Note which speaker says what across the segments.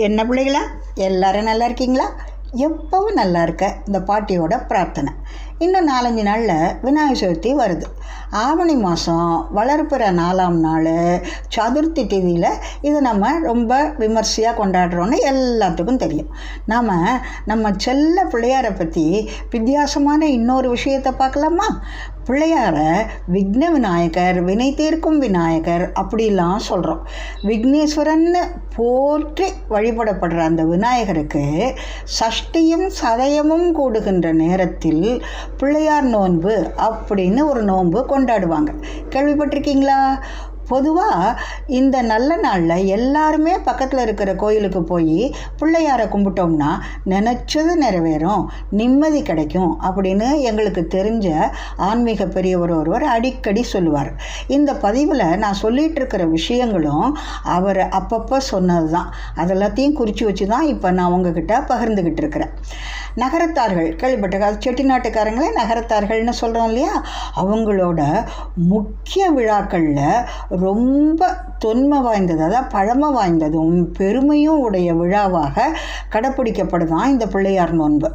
Speaker 1: என்ன பிள்ளைகளா? எல்லாரும் நல்லா இருக்கீங்களா? எப்பவும் நல்லா இருக்க. இந்த பாட்டியோட பிரார்த்தனை. இன்னும் நாலஞ்சு நாளில் விநாயகர் சதுர்த்தி வருது. ஆவணி மாதம் வளர்ப்புற நாலாம் நாள் சதுர்த்தி டிவியில் இது நம்ம ரொம்ப விமர்சையாக கொண்டாடுறோன்னு எல்லாத்துக்கும் தெரியும். நாம் நம்ம செல்ல பிள்ளையாரை பற்றி வித்தியாசமான இன்னொரு விஷயத்தை பார்க்கலாமா பிள்ளையாரை விக்ன விநாயகர் வினை தீர்க்கும் விநாயகர் அப்படிலாம் சொல்கிறோம் விக்னேஸ்வரன்னு போற்றி வழிபடப்படுற அந்த விநாயகருக்கு சஷ்டியும் சதயமும் கூடுகின்ற நேரத்தில் பிள்ளையார் நோன்பு அப்படின்னு ஒரு நோன்பு கொண்டாடுவாங்க. கேள்விப்பட்டிருக்கீங்களா? பொதுவாக இந்த நல்ல நாளில் எல்லாருமே பக்கத்தில் இருக்கிற கோயிலுக்கு போய் பிள்ளையாரை கும்பிட்டோம்னா நினச்சது நிறைவேறும் நிம்மதி கிடைக்கும் அப்படின்னு எங்களுக்கு தெரிஞ்ச ஆன்மீக பெரியவர் ஒருவர் அடிக்கடி சொல்லுவார். இந்த பதிவில் நான் சொல்லிகிட்டு இருக்கிற விஷயங்களும் அவர் அப்பப்போ சொன்னது தான் அதெல்லாத்தையும் குறித்து வச்சு தான் இப்போ நான் உங்ககிட்ட பகிர்ந்துக்கிட்டு இருக்கிறேன். நகரத்தார்கள் கேள்விப்பட்ட செட்டிநாட்டுக்காரங்களே நகரத்தார்கள்னு சொல்கிறோம் இல்லையா? அவங்களோட முக்கிய விழாக்களில் ரொம்ப தொன்மை வாய்ந்தது அதாவது பழமை வாய்ந்ததும் பெருமையும் உடைய விழாவாக கடைப்பிடிக்கப்படுதான் இந்த பிள்ளையார் நோன்பு.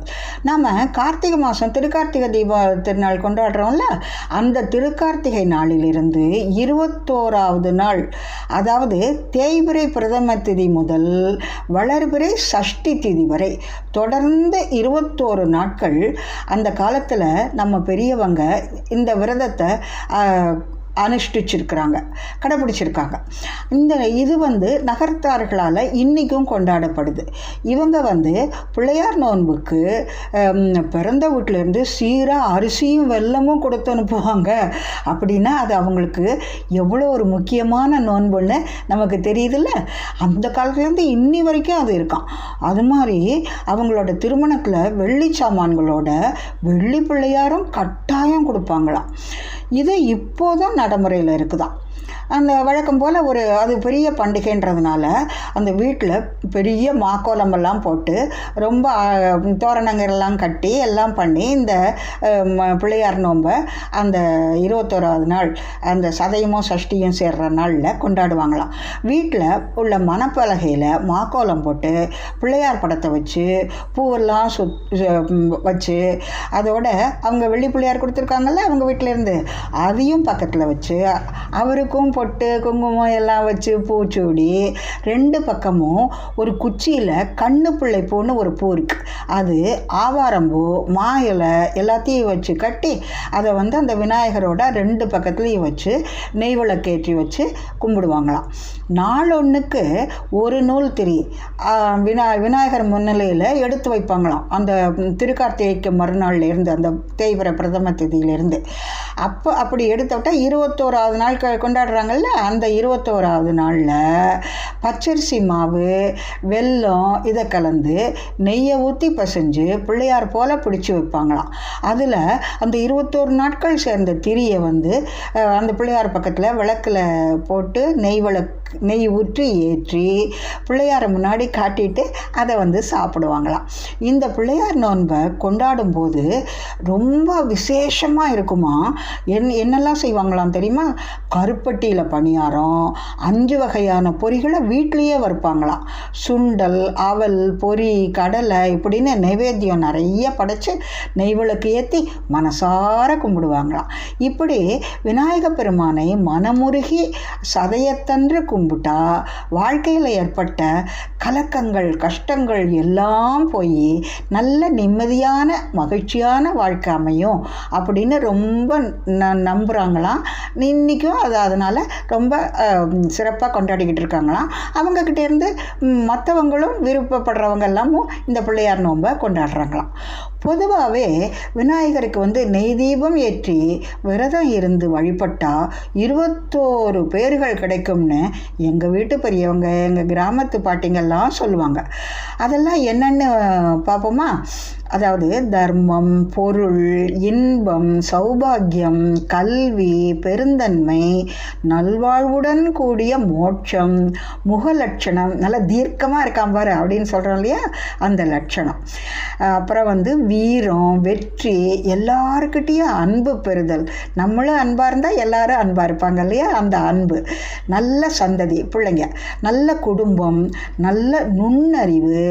Speaker 1: நாம் கார்த்திகை மாதம் திருக்கார்த்திகை தீப திருநாள் கொண்டாடுறோம்ல அந்த திருக்கார்த்திகை நாளிலிருந்து இருபத்தோராவது நாள் அதாவது தேய்பிரை பிரதம திதி முதல் வளர்பிறை சஷ்டி திதி வரை தொடர்ந்து இருபத்தோரு நாட்கள் அந்த காலத்தில் நம்ம பெரியவங்க இந்த விரதத்தை அனுஷ்டிச்சிருக்கிறாங்க கடைப்பிடிச்சிருக்காங்க இந்த இது வந்து நகர்த்தார்களால் இன்றைக்கும் கொண்டாடப்படுது. இவங்க வந்து பிள்ளையார் நோன்புக்கு பிறந்த வீட்டிலேருந்து சீராக அரிசியும் வெல்லமும் கொடுத்து அனுப்புவாங்க. அப்படின்னா அது அவங்களுக்கு எவ்வளோ ஒரு முக்கியமான நோன்புன்னு நமக்கு தெரியுதுல்ல? அந்த காலத்துலேருந்து இன்னி வரைக்கும் அது இருக்கான் அது மாதிரி அவங்களோட திருமணத்தில் வெள்ளி சாமான்களோட வெள்ளி பிள்ளையாரும் கட்டாயம் கொடுப்பாங்களாம். இது இப்போதும் நடைமுறையில் இருக்குதான். அந்த வழக்கம் போல் ஒரு அது பெரிய பண்டிகைன்றதுனால அந்த வீட்டில் பெரிய மாக்கோலமெல்லாம் போட்டு ரொம்ப தோரணங்கள்லாம் கட்டி எல்லாம் பண்ணி இந்த பிள்ளையார் நோன்பை அந்த இருபத்தோராவது நாள் அந்த சதயமும் சஷ்டியும் சேர்ற நாளில் கொண்டாடுவாங்களாம். வீட்டில் உள்ள மணப்பலகையில் மாக்கோலம் போட்டு பிள்ளையார் படத்தை வச்சு பூவெல்லாம் சுத் வச்சு அதோட அவங்க வெள்ளி பிள்ளையார் கொடுத்துருக்காங்கல்ல அவங்க வீட்டிலேருந்து அதையும் பக்கத்தில் வச்சு அவருக்கும் பொட்டு குங்குமம் எல்லாம் வச்சு பூச்சூடி ரெண்டு பக்கமும் ஒரு குச்சியில் கண்ணு பிள்ளை பூன்னு ஒரு பூ இருக்குது அது ஆவாரம்பூ மா இலை எல்லாத்தையும் வச்சு கட்டி அதை வந்து அந்த விநாயகரோட ரெண்டு பக்கத்துலேயும் வச்சு நெய் விளக்கேற்றி வச்சு கும்பிடுவாங்களாம். நாளொன்றுக்கு ஒரு நூல் திரி வினா விநாயகர் முன்னிலையில் எடுத்து வைப்பாங்களாம். அந்த திருக்கார்த்திகைக்கு மறுநாள்லேருந்து அந்த தேய்வர பிரதம திதியிலேருந்து அப்போ அப்படி எடுத்துவிட்டால் இருபத்தோராவது நாள் சொல்கிறாங்கல்ல அந்த இருபத்தோராவது நாளில் பச்சரிசி மாவு வெல்லம் இதை கலந்து நெய்யை ஊற்றி பசைஞ்சு பிள்ளையார் போல் பிடிச்சி வைப்பாங்களாம். அதில் அந்த இருபத்தோரு நாட்கள் சேர்ந்த திரியை வந்து அந்த பிள்ளையார் பக்கத்தில் விளக்கில் போட்டு நெய் விளக்கு நெய் ஊற்றி ஏற்றி பிள்ளையாரை முன்னாடி காட்டிட்டு அதை வந்து சாப்பிடுவாங்களாம். இந்த பிள்ளையார் நோன்பை கொண்டாடும் போது ரொம்ப விசேஷமாக இருக்குமா? என் என்னெல்லாம் செய்வாங்களாம் தெரியுமா? கருப்பட்டி கருப்பட்டியில் பணியாரம் அஞ்சு வகையான பொரிகளை வீட்லேயே வறுப்பாங்களாம். சுண்டல் அவல் பொரி கடலை இப்படின்னு நைவேத்தியம் நிறைய படைச்சு நெய்விளக்கு ஏற்றி மனசார கும்பிடுவாங்களாம். இப்படி விநாயக பெருமானை மனமுருகி சதயத்தன்று கும்பிட்டா வாழ்க்கையில் ஏற்பட்ட கலக்கங்கள் கஷ்டங்கள் எல்லாம் போய் நல்ல நிம்மதியான மகிழ்ச்சியான வாழ்க்கை அமையும் அப்படின்னு ரொம்ப ந நம்புகிறாங்களாம் இன்றைக்கும் அது அதனால் ரொம்ப சிறப்பாக கொண்டாடிக்கிட்டு இருக்காங்களாம். அவங்கக்கிட்டேருந்து மற்றவங்களும் விருப்பப்படுறவங்க எல்லாமும் இந்த பிள்ளையார் நோன்பை கொண்டாடுறாங்களாம். பொதுவாகவே விநாயகருக்கு வந்து நெய் தீபம் ஏற்றி விரதம் இருந்து வழிபட்டால் இருபத்தோரு பேர்கள் கிடைக்கும்னு எங்கள் வீட்டு பெரியவங்க எங்கள் கிராமத்து பாட்டிங்கெல்லாம் சொல்லுவாங்க. அதெல்லாம் என்னென்னு பார்ப்போமா அதாவது தர்மம் பொருள் இன்பம் சௌபாகியம் கல்வி பெருந்தன்மை நல்வாழ்வுடன் கூடிய மோட்சம் முகலட்சணம் நல்லா தீர்க்கமாக இருக்காம் பாரு அப்படின்னு சொல்கிறோம் இல்லையா? அந்த லட்சணம். அப்புறம் வந்து வீரம் வெற்றி எல்லாருக்கிட்டேயும் அன்பு பெறுதல். நம்மளும் அன்பாக இருந்தால் எல்லாரும் அன்பாக இருப்பாங்க இல்லையா? அந்த அன்பு. நல்ல சந்ததி பிள்ளைங்க. நல்ல குடும்பம் நல்ல நுண்ணறிவு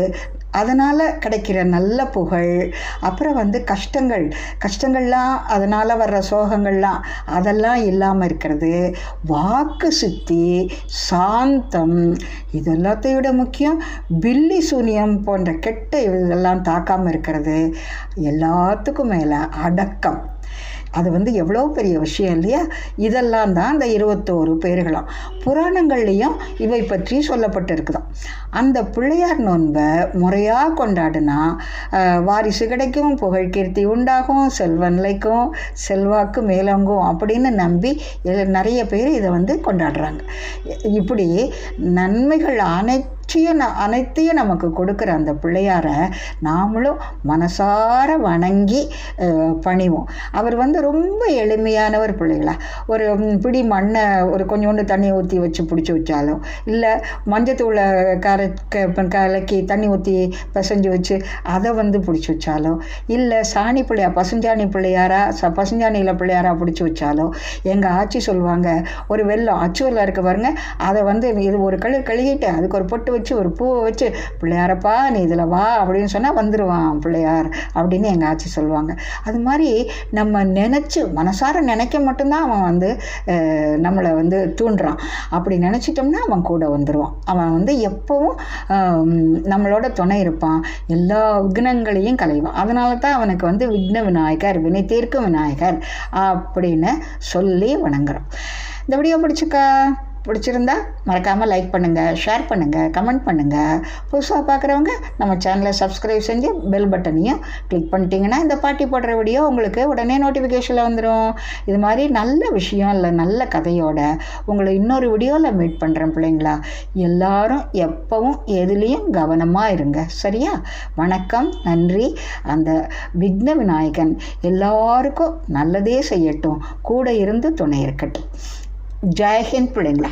Speaker 1: அதனால் கிடைக்கிற நல்ல புகழ் அப்புறம் வந்து கஷ்டங்கள் கஷ்டங்கள்லாம் அதனால் வர்ற சோகங்கள்லாம் அதெல்லாம் இல்லாமல் இருக்கிறது. வாக்கு சுத்தி சாந்தம் இதெல்லாத்தையோட விட முக்கியம் பில்லி சூனியம் போன்ற கெட்ட இதெல்லாம் தாக்காமல் இருக்கிறது. எல்லாத்துக்கும் மேலே அடக்கம். அது வந்து எவ்வளோ பெரிய விஷயம் இல்லையா? இதெல்லாம் தான் அந்த இருபத்தோரு பேர்களாம். புராணங்கள்லேயும் இவை பற்றி சொல்லப்பட்டிருக்குதான் அந்த பிள்ளையார் நோன்பை முறையாக கொண்டாடினா வாரிசு கிடைக்கும் புகழ் கீர்த்தி உண்டாகும் செல்வ நிலைக்கும் செல்வாக்கு மேலோங்கும் அப்படின்னு நம்பி நிறைய பேர் இதை வந்து கொண்டாடுறாங்க. இப்படி நன்மைகள் அனைத்து ந- அனைத்தையும் நமக்கு கொடுக்குற அந்த பிள்ளையாரை நாமளும் மனசார வணங்கி பணிவோம். அவர் வந்து ரொம்ப எளிமையானவர் பிள்ளைகளா. ஒரு பிடி மண்ணை ஒரு கொஞ்சோண்டு தண்ணி ஊற்றி வச்சு பிடிச்சி வச்சாலும் இல்லை மஞ்சத்தூளை கரை க- கலக்கி தண்ணி ஊற்றி பிசைஞ்சு வச்சு அதை வந்து பிடிச்சி வச்சாலும் இல்லை சாணி பிள்ளையார் பசுஞ்சாணி பிள்ளையாரா ச பசுஞ்சாணியில் பிள்ளையாரா பிடிச்சி வச்சாலும் எங்கள் ஆச்சி சொல்லுவாங்க ஒரு வெள்ளம் அச்சுவரில் இருக்க பாருங்க அதை வந்து இது ஒரு கழு கழுகிட்டு அதுக்கு ஒரு பொட்டு வச்சு ஒரு பூவை வச்சு பிள்ளையாரப்பா நீ இதில் வா அப்படின்னு சொன்னால் வந்துடுவான் பிள்ளையார் அப்படின்னு எங்கள் ஆச்சி சொல்லுவாங்க. அது மாதிரி நம்ம நினச்சி மனசார நினைக்க மட்டும்தான் அவன் வந்து நம்மளை வந்து தூண்டுறான். அப்படி நினச்சிட்டோம்னா அவன் கூட வந்துடுவான் அவன் வந்து எப்போவும் நம்மளோட துணை இருப்பான். எல்லா விக்னங்களையும் களைவான். அதனால தான் அவனுக்கு வந்து விக்ன விநாயகர் வினை தீர்க்கும் விநாயகர் அப்படின்னு சொல்லி வணங்குறோம் இந்த வீடியோ பிடிச்சிக்கா பிடிச்சிருந்தா மறக்காமல் லைக் பண்ணுங்கள் ஷேர் பண்ணுங்கள் கமெண்ட் பண்ணுங்கள் புதுசாக பார்க்குறவங்க நம்ம சேனலை சப்ஸ்கிரைப் செஞ்சு பெல் பட்டனையும் கிளிக் பண்ணிட்டீங்கன்னா இந்த பாட்டி போடுற வீடியோ உங்களுக்கு உடனே நோட்டிஃபிகேஷனில் வந்துடும் இது மாதிரி நல்ல விஷயம் இல்லை நல்ல கதையோட உங்களை இன்னொரு வீடியோவில் மீட் பண்ணுறேன் பிள்ளைங்களா. எல்லாரும் எப்பவும் எதுலேயும் கவனமாக இருங்க. சரியா? வணக்கம் நன்றி. அந்த விக்ன விநாயகன் எல்லாருக்கும் நல்லதே செய்யட்டும். கூட இருந்து துணை இருக்கட்டும். ஜெயஹிந்த் பிள்ளைங்களா